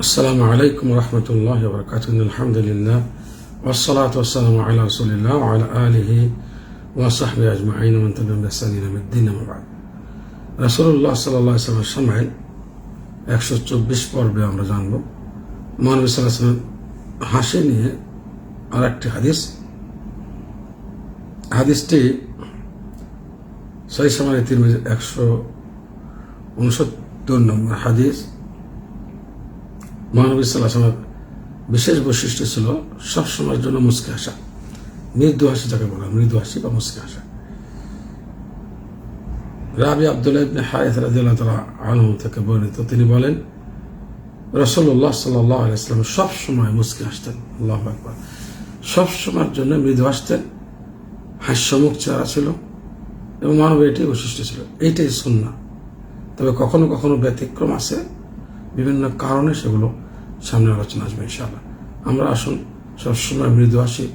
السلام عليكم ورحمة الله وبركاته إن الحمد لله والصلاة والسلام على رسول الله وعلى آله وصحبه أجمعين ومن تبعهم بإحسان إلى يوم الدين أما بعد রাসূলুল্লাহ সাল্লাহ ইসলামের সময় একশো চব্বিশ পর্বে আমরা জানব মহানবী সাল্লাহ সাল্লাম হাসি নিয়ে আর একটি হাদিস হাদিসটি সেই সময় তিন একশো উনসত্তর নম্বর হাদিস মহানবী সাল্লাহ সাল্লামের বিশেষ বৈশিষ্ট্য ছিল সবসময়ের জন্য মুসকে হাসা মৃদু হাসি যাকে বলা মৃদু হাসি বা মুসকে হাসা রাবি আবদুল্লাহ ইবনে হারিস আনহু থেকে বর্ণিত, তিনি বলেন, রাসূলুল্লাহ সাল্লাল্লাহু আলাইহি ওয়াসাল্লাম সব সময় মুস্কি হাসতেন আল্লাহ আকবার। সব সময়ের জন্য মৃদু হাসতেন হাস্যমুখ চেহারা ছিল এবং মানব এটাই বৈশিষ্ট্য ছিল। এইটাই সুন্নাহ। তবে কখনো কখনো ব্যতিক্রম আছে। বিভিন্ন কারণে সেগুলো সামনে আলোচনা আসবে ইনশাআল্লাহ। আমরা আসুন, সবসময় মৃদু হাসি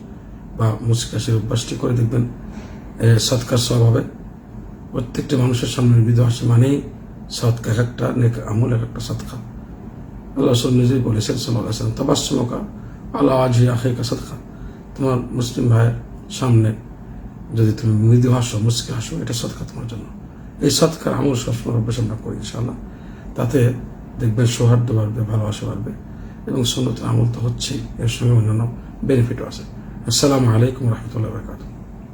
বা মুস্কি হাসির অভ্যাসটি করে দেখবেন। সৎকার সব হবে। প্রত্যেকটা মানুষের সামনে মৃদু হাসি মানেই সৎকা এক একটা, নেক আমল এক একটা সৎকা। আল্লাহ সব নিজেই বলেছেন আসলাম তবাসমকা আল্লাহ আজি আখেকা সৎকা। তোমার মুসলিম ভাইয়ের সামনে যদি তুমি মৃদু হাসো, মুসকে হাসো, এটা সৎকা তোমার জন্য। এই সৎকার আমল সবসময় অভ্যাস আমরা করি ইনশাআল্লাহ। তাতে দেখবেন সৌহার্দ্য বাড়বে, ভালোবাসা বাড়বে। এবং সুন্নত আমল তো হচ্ছেই এর সঙ্গে অন্যান্য বেনিফিটও আছে। আসসালামু আলাইকুম রহমতুল্লাহ বরকাতুহ।